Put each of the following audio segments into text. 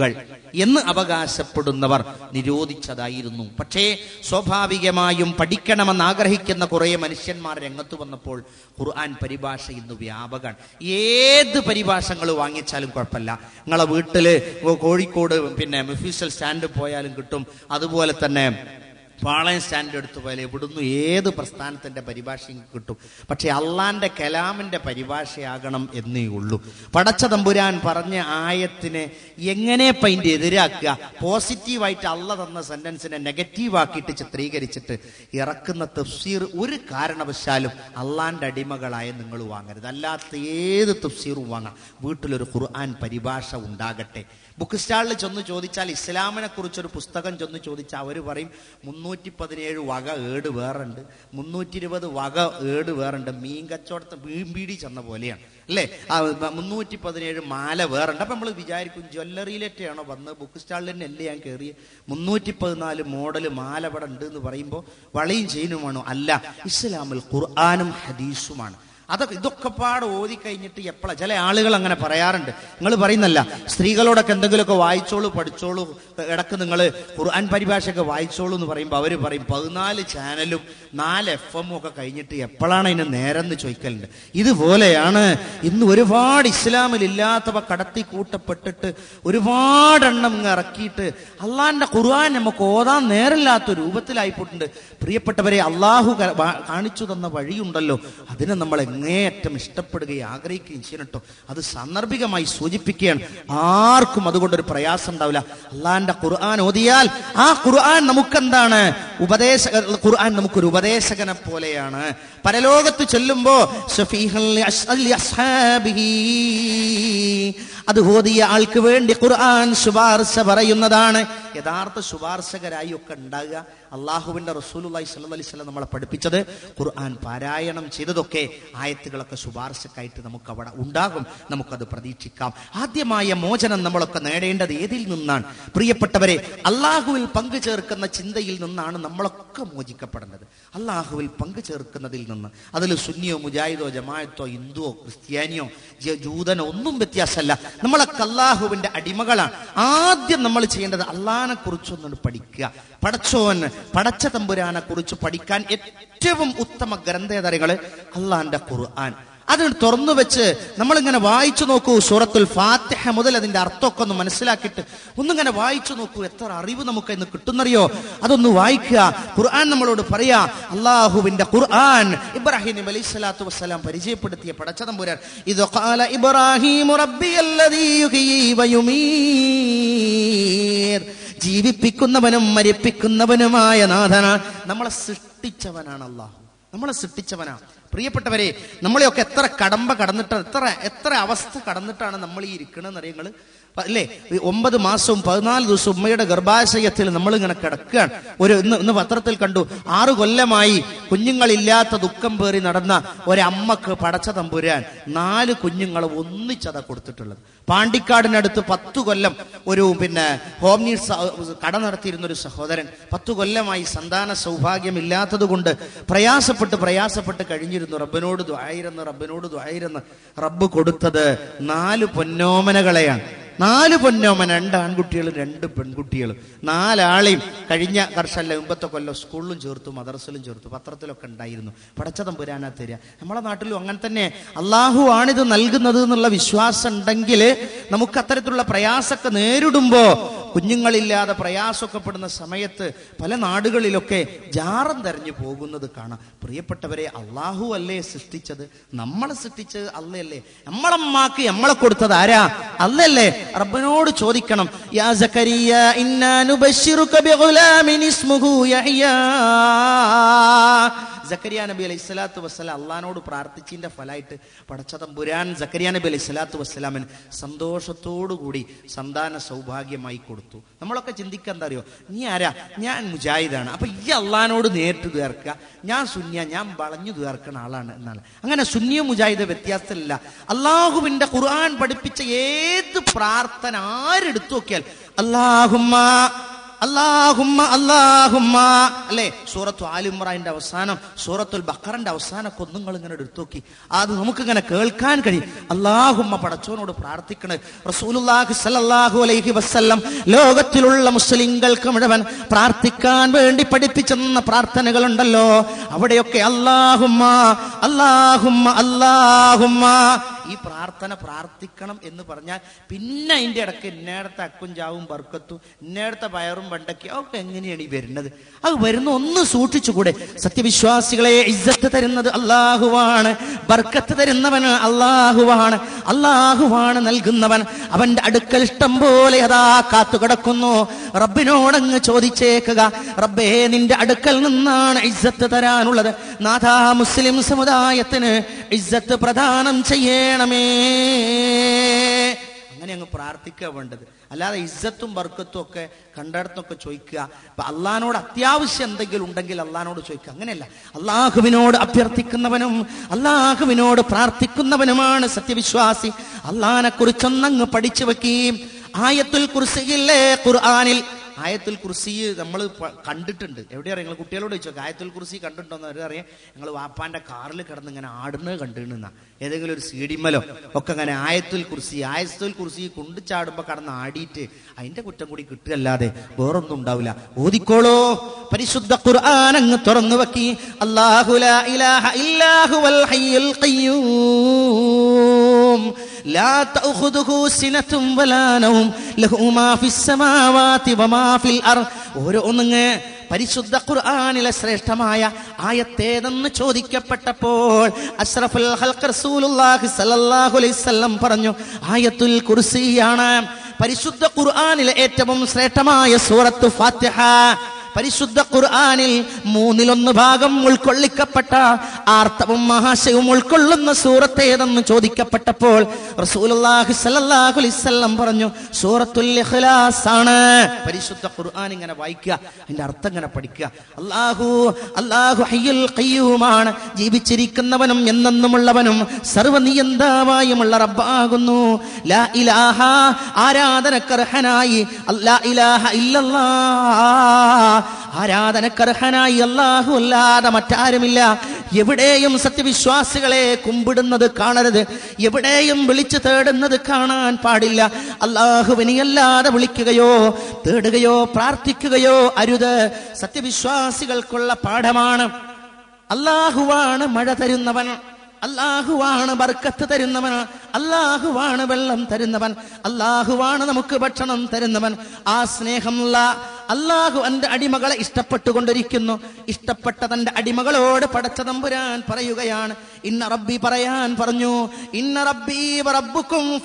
കൾ എന്ന് അവകാശപ്പെടുന്നവർ നിരോധിച്ചതായിരുന്നു. പക്ഷേ സ്വാഭാവികമായും പഠിക്കണമെന്ന് ആഗ്രഹിക്കുന്ന കുറേ മനുഷ്യന്മാർ രംഗത്ത് വന്നപ്പോൾ ഖുർആൻ പരിഭാഷ ഇന്ന് വ്യാപകമാണ്. ഏത് പരിഭാഷകൾ വാങ്ങിച്ചാലും കുഴപ്പമില്ല. നിങ്ങളെ വീട്ടിൽ കോഴിക്കോട് പിന്നെ മെഫീസൽ സ്റ്റാൻഡ് പോയാലും കിട്ടും. അതുപോലെ തന്നെ പാളയം സ്റ്റാൻഡ് എടുത്തു പോലെ ഇവിടുന്ന് ഏത് പ്രസ്ഥാനത്തിന്റെ പരിഭാഷയും കിട്ടും. പക്ഷേ അള്ളാന്റെ കലാമിന്റെ പരിഭാഷയാകണം എന്നേ ഉള്ളൂ. പടച്ച തമ്പുരാൻ പറഞ്ഞ ആയത്തിനെ എങ്ങനെ പൈന്റെ എതിരാക്കുക? പോസിറ്റീവായിട്ട് അള്ള തന്ന സെന്റൻസിനെ നെഗറ്റീവ് ആക്കിയിട്ട് ചിത്രീകരിച്ചിട്ട് ഇറക്കുന്ന തഫ്സീർ ഒരു കാരണവശാലും അള്ളാന്റെ അടിമകളായ നിങ്ങൾ വാങ്ങരുത്. അല്ലാത്ത ഏത് തഫ്സീറും വാങ്ങാം. വീട്ടിലൊരു ഖുർആൻ പരിഭാഷ ഉണ്ടാകട്ടെ. ബുക്ക് സ്റ്റാളിൽ ചെന്ന് ചോദിച്ചാൽ ഇസ്ലാമിനെ കുറിച്ചൊരു പുസ്തകം ചെന്ന് ചോദിച്ചാൽ അവർ പറയും മുന്നൂറ്റി പതിനേഴ് വക ഏട് വേറുണ്ട്. മുന്നൂറ്റി ഇരുപത് വക ഏട് വേറുണ്ട്. മീൻ കച്ചവടത്തെ പീടി ചെന്ന പോലെയാണ്. അല്ലേ? മുന്നൂറ്റി പതിനേഴ് മാല വേറുണ്ട്. അപ്പം നമ്മൾ വിചാരിക്കും ജ്വല്ലറിയിലേറ്റാണോ വന്ന് ബുക്ക് സ്റ്റാളിൽ തന്നെ അല്ലേ ഞാൻ കയറി മുന്നൂറ്റി പതിനാല് മോഡൽ മാല ഇവിടെ ഉണ്ട് എന്ന് പറയുമ്പോൾ വളയും ചെയിനുമാണോ അല്ല. ഇസ്ലാമിൽ ഖുർആാനും ഹദീസുമാണ്. അതൊക്കെ ഇതൊക്കെ പാട് ഓതി കഴിഞ്ഞിട്ട് എപ്പോഴാ ചില ആളുകൾ അങ്ങനെ പറയാറുണ്ട്. നിങ്ങൾ പറയുന്നല്ല സ്ത്രീകളോടൊക്കെ എന്തെങ്കിലുമൊക്കെ വായിച്ചോളൂ പഠിച്ചോളൂ ഇടയ്ക്ക് നിങ്ങൾ ഖുർആൻ പരിഭാഷയൊക്കെ വായിച്ചോളൂ എന്ന് പറയുമ്പോൾ അവർ പറയും പതിനാല് ചാനലും നാല് എഫ് എമ്മും ഒക്കെ കഴിഞ്ഞിട്ട് എപ്പോഴാണ് അതിന് എന്ന് ചോദിക്കലുണ്ട്. ഇതുപോലെയാണ് ഇന്ന് ഒരുപാട് ഇസ്ലാമിൽ ഇല്ലാത്തവ കടത്തി കൂട്ടപ്പെട്ടിട്ട് ഒരുപാടെണ്ണം ഇറക്കിയിട്ട് അള്ളാന്റെ ഖുർആൻ നമുക്ക് ഓതാൻ നേരമില്ലാത്ത രൂപത്തിലായിപ്പോയിട്ടുണ്ട്. പ്രിയപ്പെട്ടവരെ അള്ളാഹു കാണിച്ചു തന്ന വഴിയുണ്ടല്ലോ. അതിനെ നമ്മൾ എങ്ങേയറ്റം ഇഷ്ടപ്പെടുകയും ആഗ്രഹിക്കുകയും ചെയ്യണം കേട്ടോ. അത് സന്ദർഭികമായി സൂചിപ്പിക്കുകയാണ്. ആർക്കും അതുകൊണ്ടൊരു പ്രയാസം ഉണ്ടാവില്ല. അള്ളാഹിന്റെ ഖുർആൻ ഓതിയാൽ ആ ഖുർആൻ നമുക്കെന്താണ്? ഉപദേശക ഖുർആൻ നമുക്കൊരു ഉപദേശകനെ പോലെയാണ്. പരലോകത്ത് ചെല്ലുമ്പോ അത് ഹോദിയ ആൾക്ക് വേണ്ടി ഖുർആൻ ശുപാർശ പറയുന്നതാണ്. യഥാർത്ഥ ശുപാർശകരായി ഒക്കെ ഉണ്ടാകുക. അള്ളാഹുവിന്റെ സ്വല്ലല്ലാഹി അലൈഹി വസല്ലം നമ്മളെ പഠിപ്പിച്ചത് ഖുർആൻ പാരായണം ചെയ്തതൊക്കെ ആയത്തുകളൊക്കെ ശുപാർശക്കായിട്ട് നമുക്ക് അവിടെ ഉണ്ടാകും. നമുക്കത് പ്രതീക്ഷിക്കാം. ആദ്യമായ മോചനം നമ്മളൊക്കെ നേടേണ്ടത് ഏതിൽ നിന്നാണ്? പ്രിയപ്പെട്ടവരെ അള്ളാഹുവിൽ പങ്കു ചേർക്കുന്ന ചിന്തയിൽ നിന്നാണ് നമ്മളൊക്കെ മോചിക്കപ്പെടേണ്ടത്. അള്ളാഹുവിൽ പങ്കു ചേർക്കുന്നതിൽ നിന്ന്. അതിൽ സുന്നിയോ മുജാഹിദോ ജമായത്തോ ഹിന്ദുവോ ക്രിസ്ത്യാനിയോ ജൂതനോ ഒന്നും വ്യത്യാസമല്ല. നമ്മളൊക്കെ അള്ളാഹുവിന്റെ അടിമകളാണ്. ആദ്യം നമ്മൾ ചെയ്യേണ്ടത് അള്ളാഹിനെ കുറിച്ചൊന്നും പഠിക്കുക. പടച്ചോന് പടച്ച തമ്പുരാനെ കുറിച്ച് പഠിക്കാൻ ഏറ്റവും ഉത്തമ ഗ്രന്ഥേതരങ്ങൾ അള്ളാന്റെ ഖുർആൻ. അത് തുറന്നു വെച്ച് നമ്മളിങ്ങനെ വായിച്ചു നോക്കൂ സൂറത്തുൽ ഫാത്തിഹ മുതൽ അതിന്റെ അർത്ഥമൊക്കെ ഒന്ന് മനസ്സിലാക്കിയിട്ട് ഒന്നിങ്ങനെ വായിച്ചു നോക്കൂ എത്ര അറിവ് നമുക്ക് ഇന്ന് കിട്ടുന്നറിയോ? അതൊന്ന് വായിക്കുക. ഖുർആൻ നമ്മളോട് പറയാ അള്ളാഹുവിന്റെ ഖുർആൻ ഇബ്രാഹിം അലൈഹി സ്വലാത്തു വസ്സലാം പരിചയപ്പെടുത്തിയ പടച്ചതമ്പുരാൻ ഇത് ഖാല ഇബ്രാഹിം റബ്ബിയല്ലദീ വയുമീർ ജീവിപ്പിക്കുന്നവനും മരിപ്പിക്കുന്നവനുമായ നാഥനാണ് നമ്മളെ സൃഷ്ടിച്ചവനാണ് അള്ളാഹു നമ്മളെ സൃഷ്ടിച്ചവനാണ്. പ്രിയപ്പെട്ടവരെ നമ്മളെയൊക്കെ എത്ര കടമ്പ കടന്നിട്ട് എത്ര എത്ര അവസ്ഥ കടന്നിട്ടാണ് നമ്മൾ ഈ ഇരിക്കണമെന്ന് അറിയങ്ങൾ അല്ലേ? ഒമ്പത് മാസവും പതിനാല് ദിവസവും ഉമ്മയുടെ ഗർഭാശയത്തിൽ നമ്മൾ ഇങ്ങനെ കിടക്കുകയാണ്. ഒരു ഇന്ന് ഇന്ന് പത്രത്തിൽ കണ്ടു ആറു കൊല്ലമായി കുഞ്ഞുങ്ങളില്ലാത്ത ദുഃഖം പേറി നടന്ന ഒരമ്മക്ക് പടച്ച തമ്പുരാൻ നാല് കുഞ്ഞുങ്ങൾ ഒന്നിച്ചതാ കൊടുത്തിട്ടുള്ളത്. പാണ്ടിക്കാടിനടുത്ത് പത്തു കൊല്ലം ഒരു പിന്നെ ഹോം കട നടത്തിയിരുന്ന ഒരു സഹോദരൻ പത്തു കൊല്ലമായി സന്താന സൗഭാഗ്യമില്ലാത്തത് കൊണ്ട് പ്രയാസപ്പെട്ട് പ്രയാസപ്പെട്ട് കഴിഞ്ഞിരുന്നു. റബ്ബിനോട് ദ്വായിരുന്ന് റബ്ബിനോട് ദ്വായിരുന്ന് റബ്ബ് കൊടുത്തത് നാല് പൊന്നോമനകളെയാണ്. നാല് പൊന്നോമൻ രണ്ട് ആൺകുട്ടികൾ രണ്ട് പെൺകുട്ടികൾ നാലാളെയും കഴിഞ്ഞ വർഷമല്ല മുമ്പത്തെ കൊല്ലം സ്കൂളിലും ചേർത്തു മദ്രസിലും ചേർത്തു പത്രത്തിലൊക്കെ ഉണ്ടായിരുന്നു. പടച്ചതം പുരാനാ തരിക നമ്മളെ നാട്ടിലും അങ്ങനെ തന്നെ. അള്ളാഹു ആണിത് നൽകുന്നത് എന്നുള്ള വിശ്വാസം ഉണ്ടെങ്കിൽ നമുക്ക് അത്തരത്തിലുള്ള പ്രയാസമൊക്കെ നേരിടുമ്പോ കുഞ്ഞുങ്ങളില്ലാതെ പ്രയാസമൊക്കെ പെടുന്ന സമയത്ത് പല നാടുകളിലൊക്കെ ജാറം തെരഞ്ഞു പോകുന്നത് കാണാം. പ്രിയപ്പെട്ടവരെ അള്ളാഹു അല്ലേ സൃഷ്ടിച്ചത്? നമ്മളെ സൃഷ്ടിച്ചത് അല്ലല്ലേ നമ്മളമ്മാക്ക് നമ്മളെ കൊടുത്തത് ആരാ? അല്ലല്ലേ റബ്ബിനോട് ചോദിക്കണം. യാ സക്കരിയ ഇസ്മുഹു യഹ്യാ. സക്കരിയ നബി അലൈഹി സ്വലാത്തു വസ്സലാം അള്ളഹാനോട് പ്രാർത്ഥിച്ചതിന്റെ ഫലമായിട്ട് പടച്ചതമ്പുരാൻ സക്കരിയ നബി അലൈഹി സ്വലാത്തു വസ്സലാമിന് സന്തോഷത്തോടുകൂടി സന്താന സൗഭാഗ്യമായി കൊടുത്തു. നമ്മളൊക്കെ ചിന്തിക്കുക എന്താ അറിയോ? നീ ആരാ? ഞാൻ മുജാഹിദാണ്. അപ്പൊ ഈ അള്ളഹാനോട് നേരിട്ട് തീർക്കുക. ഞാൻ സുന്യ ഞാൻ വളഞ്ഞു തീർക്കുന്ന ആളാണ് എന്നാണ്. അങ്ങനെ സുന്യ മുജാഹിദ വ്യത്യാസമില്ല അള്ളാഹുവിന്റെ ഖുർആൻ പഠിപ്പിച്ച ഏത് പ്രാർത്ഥന ആരെടുത്തു നോക്കിയാൽ അള്ളാഹുമ്മ അല്ലാഹുമ്മ അല്ലാഹുമ്മ. അല്ലെ? സൂറത്തു ആലിമ്രാന്റെ അവസാനം സൂറത്തുൽ ബക്കറിന്റെ അവസാനമൊക്കെ ഒന്നും നിങ്ങൾ ഇങ്ങനെ എടുത്തു അത് നമുക്ക് ഇങ്ങനെ കേൾക്കാൻ കഴിയും. അള്ളാഹുമ്മ പടച്ചോനോട് പ്രാർത്ഥിക്കണേ. റസൂലുള്ളാഹി സല്ലല്ലാഹു അലൈഹി വസല്ലം ലോകത്തിലുള്ള മുസ്ലിങ്ങൾക്ക് മുഴുവൻ പ്രാർത്ഥിക്കാൻ വേണ്ടി പഠിപ്പിച്ചെന്ന പ്രാർത്ഥനകളുണ്ടല്ലോ. അവിടെയൊക്കെ അല്ലാഹുമ്മ അല്ലാഹുമ്മ അല്ലാഹുമ്മ. ഈ പ്രാർത്ഥന പ്രാർത്ഥിക്കണം എന്ന് പറഞ്ഞാൽ പിന്നെ അതിന്റെ ഇടയ്ക്ക് ഇന്നേടത്തെ അക്കുഞ്ചാവും ബർക്കത്തും ഇന്നേടത്തെ പയറും പണ്ടൊക്കെ ഒക്കെ എങ്ങനെയാണ് ഈ വരുന്നത്? അത് വരുന്ന ഒന്ന് സൂക്ഷിച്ചുകൂടെ. സത്യവിശ്വാസികളെ ഇജ്ജത്ത് തരുന്നത് അള്ളാഹുവാണ് ബർക്കത്ത് തരുന്നവന് അള്ളാഹുവാണ്. അള്ളാഹുവാണ് നൽകുന്നവൻ. അവന്റെ അടുക്കൽ ഇഷ്ടം പോലെ അതാ കാത്തുകിടക്കുന്നു. റബ്ബിനോടങ്ങ് ചോദിച്ചേക്കുക റബ്ബേ നിന്റെ അടുക്കൽ നിന്നാണ് ഇജ്ജത്ത് തരാനുള്ളത്. നാഥാ മുസ്ലിം സമുദായത്തിന് ഇജ്ജത്ത് പ്രദാനം ചെയ്യണമേ. അങ്ങനെ അങ്ങ് പ്രാർത്ഥിക്കുക വേണ്ടത്. അല്ലാതെ ഇസ്സത്തും ബർക്കത്തും ഒക്കെ കണ്ടിടത്തൊക്കെ ചോദിക്കുക. അപ്പൊ അള്ളഹാനോട് അത്യാവശ്യം എന്തെങ്കിലും ഉണ്ടെങ്കിൽ അള്ളഹാനോട് ചോദിക്കുക. അങ്ങനെയല്ല. അള്ളാഹുവിനോട് അഭ്യർത്ഥിക്കുന്നവനും അള്ളാഹുവിനോട് പ്രാർത്ഥിക്കുന്നവനുമാണ് സത്യവിശ്വാസി. അള്ളഹാനെ കുറിച്ചൊന്നങ്ങ് പഠിച്ചു വെക്കുകയും ആയത്തുൽ കുർസിയില്ലേ ഖുർആനിൽ ആയത്തുൽ കുർസി നമ്മൾ കണ്ടിട്ടുണ്ട്. എവിടെയാ നിങ്ങൾ കുട്ടികളോട് ചോദിച്ചോ ആയത്തുൽ കുർസി കണ്ടിട്ടുണ്ടോ എന്ന് അറിയാം ഞങ്ങൾ വാപ്പാന്റെ കാറിൽ കിടന്ന് ഇങ്ങനെ ആടുന്നത് കണ്ടിരുന്ന ഏതെങ്കിലും ഒരു സീഡിമലോ ഒക്കെ അങ്ങനെ ആയത്തുൽ കുർസി ആയത്തുൽ കുർസി കൊണ്ടു ചാടുമ്പോൾ കടന്ന് ആടിയിട്ട് അതിന്റെ കുറ്റം കൂടി കിട്ടുകയല്ലാതെ വേറൊന്നും ഉണ്ടാവില്ല. ഓദിക്കോളോ പരിശുദ്ധ ഖുർആൻ അങ്ങ് തുറന്നു വെക്കി. ലാ ഇലാഹ ഹയ്യുൽ ഖയ്യൂം. لا تأخذه سنة ولا نوم له ما في السماوات وما في الأرض ഓരോന്നിങ്ങ് പരിശുദ്ധ ഖുർആനിലെ ശ്രേഷ്ഠമായ ആയത്തേതെന്ന് ചോദിക്കപ്പെട്ടപ്പോൾ അഷ്റഫുൽ ഹൽഖ് റസൂലുള്ളാഹി സ്വല്ലല്ലാഹു അലൈഹി വസല്ലം പറഞ്ഞു ആയത്തുൽ കുർസിയാണ് പരിശുദ്ധ ഖുർആനിലെ ഏറ്റവും ശ്രേഷ്ഠമായ സൂറത്ത് ഫാത്തിഹ പരിശുദ്ധ ഖുർആാനിൽ മൂന്നിലൊന്ന് ഭാഗം ഉൾക്കൊള്ളിക്കപ്പെട്ട ആർത്തവും മഹാശയവും ഉൾക്കൊള്ളുന്ന സൂറത്ത് ഏതെന്ന് ചോദിക്കപ്പെട്ടപ്പോൾ റസൂലുള്ളാഹി അലൈഹി വസല്ലം പറഞ്ഞു സൂറത്തുൽ ഇഖ്ലാസ് ആണ്. പരിശുദ്ധ ഖുർആൻ ഇങ്ങനെ വായിക്കുക അതിന്റെ അർത്ഥം ഇങ്ങനെ പഠിക്കുക. അല്ലാഹു അല്ലാഹു ഹയ്യുൽ ഖയ്യൂമാണ്. ജീവിച്ചിരിക്കുന്നവനും എന്നെന്നുമുള്ളവനും സർവനിയന്താവായുമുള്ള റബ്ബാകുന്നു. ലാ ഇലാഹ ആരാധനക്കർഹനായി. അല്ലാ ഇലാഹ ഇല്ലല്ലാഹ് ആരാധനക്കർഹനായി അള്ളാഹു അല്ലാതെ മറ്റാരുമില്ല. എവിടെയും സത്യവിശ്വാസികളെ കുമ്പിടുന്നത് കാണരുത്. എവിടെയും വിളിച്ചു തേടുന്നത് കാണാൻ പാടില്ല. അല്ലാഹുവിനെ അല്ലാതെ വിളിക്കുകയോ തേടുകയോ പ്രാർത്ഥിക്കുകയോ അരുത്. സത്യവിശ്വാസികൾക്കുള്ള പാഠമാണ്. അല്ലാഹുവാണ് മഴ തരുന്നവൻ. അല്ലാഹുവാണ് ബർക്കത്ത് തരുന്നവൻ. അല്ലാഹുവാണ് വെള്ളം തരുന്നവൻ. അല്ലാഹുവാണ് നമുക്ക് ഭക്ഷണം തരുന്നവൻ. ആ സ്നേഹമുള്ള അല്ലാഹു എന്റെ അടിമകളെ ഇഷ്ടപ്പെട്ടുകൊണ്ടിരിക്കുന്നു. ഇഷ്ടപ്പെട്ട തന്റെ അടിമകളോട് പടച്ച തമ്പുരാൻ പറയുകയാണ്. ഇന്ന റബ്ബി പറയാൻ പറഞ്ഞു. ഇന്ന റബ്ബി റബ്ബുക്കും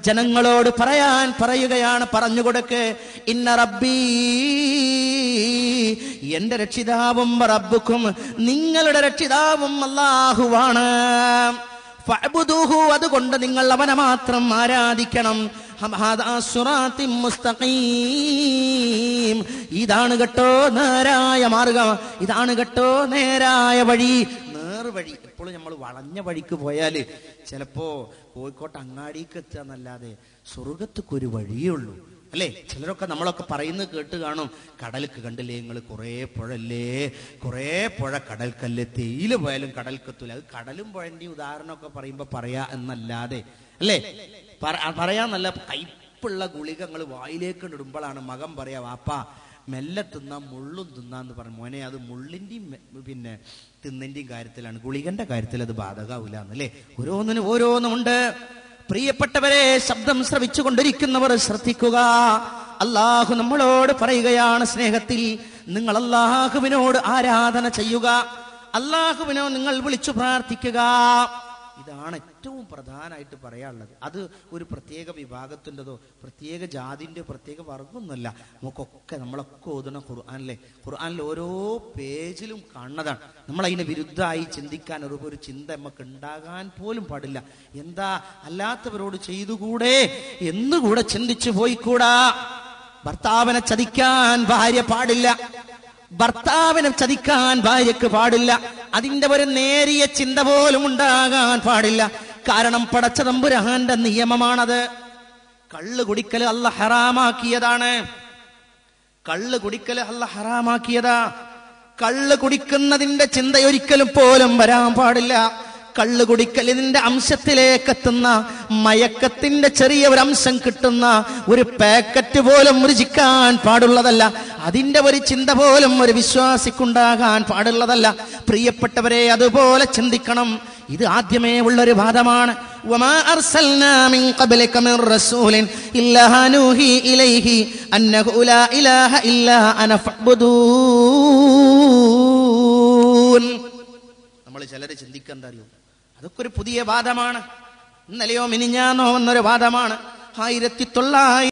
ജനങ്ങളോട് പറയാൻ പറയുകയാണ്. പറഞ്ഞു കൊടുക്ക്. ഇന്ന റബ്ബീ എന്റെ രക്ഷിതാവും റബ്ബുക്കും നിങ്ങളുടെ രക്ഷിതാവും ഫഅബ്ദുഹു അതുകൊണ്ട് നിങ്ങൾ അവനെ മാത്രം ആരാധിക്കണം. ഇതാണ് കേട്ടോ നേരായ മാർഗം. ഇതാണ് കേട്ടോ നേരായ വഴി. നേർവഴി എപ്പോഴും നമ്മൾ വളഞ്ഞ വഴിക്ക് പോയാൽ ചിലപ്പോ കോഴിക്കോട്ട് അങ്ങാടിക്ക് എത്തുക എന്നല്ലാതെ സ്വർഗത്തുക്കൊരു വഴിയേ ഉള്ളൂ. അല്ലേ? ചിലരൊക്കെ നമ്മളൊക്കെ പറയുന്നത് കേട്ട് കാണും കടൽക്ക് കണ്ടില്ലേ നിങ്ങൾ കുറേ പുഴല്ലേ കുറേ പുഴ കടൽക്കല്ലേ? തേയില പോയാലും കടൽക്കത്തൂല. അത് കടലും പുഴന്റെ ഉദാഹരണമൊക്കെ പറയുമ്പോൾ പറയാ എന്നല്ലാതെ. അല്ലേ? പറയാന്നല്ല കയ്പുള്ള ഗുളികങ്ങൾ വായിലേക്ക് ഇടുമ്പോഴാണ് മകൻ പറയാ വാപ്പാ മെല്ലെ തിന്നാ മുള്ളും തിന്നാന്ന് പറഞ്ഞു മോനെ അത് മുള്ളിന്റെയും പിന്നെ തിന്നിന്റെയും കാര്യത്തിലാണ്. ഗുളികന്റെ കാര്യത്തിൽ അത് ബാധകാവൂലെ ഓരോന്നിനും ഓരോന്നുമുണ്ട്. പ്രിയപ്പെട്ടവരെ ശബ്ദം ശ്രവിച്ചു കൊണ്ടിരിക്കുന്നവർ ശ്രദ്ധിക്കുക. അള്ളാഹു നമ്മളോട് പറയുകയാണ് സ്നേഹത്തിൽ നിങ്ങൾ അള്ളാഹുവിനോട് ആരാധന ചെയ്യുക. അള്ളാഹുവിനോ നിങ്ങൾ വിളിച്ചു പ്രാർത്ഥിക്കുക. ഇതാണ് ഏറ്റവും പ്രധാനമായിട്ട് പറയാനുള്ളത്. അത് ഒരു പ്രത്യേക വിഭാഗത്തിന്റെതോ പ്രത്യേക ജാതിന്റെ പ്രത്യേക വർഗമൊന്നുമല്ല. നമുക്കൊക്കെ നമ്മളൊക്കെ ഓതുന്ന ഖുർആാനിലെ ഖുർആാനിലെ ഓരോ പേജിലും കാണുന്നതാണ്. നമ്മൾ അതിന് വിരുദ്ധമായി ചിന്തിക്കാൻ ഒരു ഒരു ചിന്ത നമുക്ക് ഉണ്ടാകാൻ പോലും പാടില്ല. എന്താ അല്ലാത്തവരോട് ചെയ്തുകൂടെ? എന്നുകൂടെ ചിന്തിച്ചു പോയിക്കൂടാ. ഭർത്താവിനെ ചതിക്കാൻ ഭാര്യ പാടില്ല. ഭർത്താവിനെ ചതിക്കാൻ ഭാര്യക്ക് പാടില്ല. അതിന്റെ ഒരു നേരിയ ചിന്ത പോലും ഉണ്ടാകാൻ പാടില്ല. കാരണം പടച്ച തമ്പുരഹാന്റെ നിയമമാണത്. കള്ള് കുടിക്കൽ അല്ല ഹറാമാക്കിയതാണ്. കള്ള് കുടിക്കൽ അല്ല ഹറാമാക്കിയതാ. കള്ള് കുടിക്കുന്നതിന്റെ ചിന്ത ഒരിക്കലും പോലും വരാൻ പാടില്ല. കള്ള് കുടിക്കലിന്റെ അംശത്തിലേക്ക് എത്തുന്ന മയക്കത്തിന്റെ ചെറിയ ഒരു അംശം കിട്ടുന്ന ഒരു പാക്കറ്റ് പോലും രുചിക്കാൻ പാടുള്ളതല്ല. അതിന്റെ ഒരു ചിന്ത പോലും ഒരു വിശ്വാസിക്കുണ്ടാകാൻ പാടുള്ളതല്ല. പ്രിയപ്പെട്ടവരെ അതുപോലെ ചിന്തിക്കണം. ഇത് ആദ്യമേ ഉള്ളൊരു വാദമാണ്. നമ്മൾ ചിലര് ചിന്തിക്കാൻ അറിയോ? അതൊക്കെ ഒരു പുതിയ വാദമാണ്. ഇന്നലെയോ മിനിഞ്ഞാന്നോ എന്നൊരു വാദമാണ്. ആയിരത്തി തൊള്ളായിരത്തി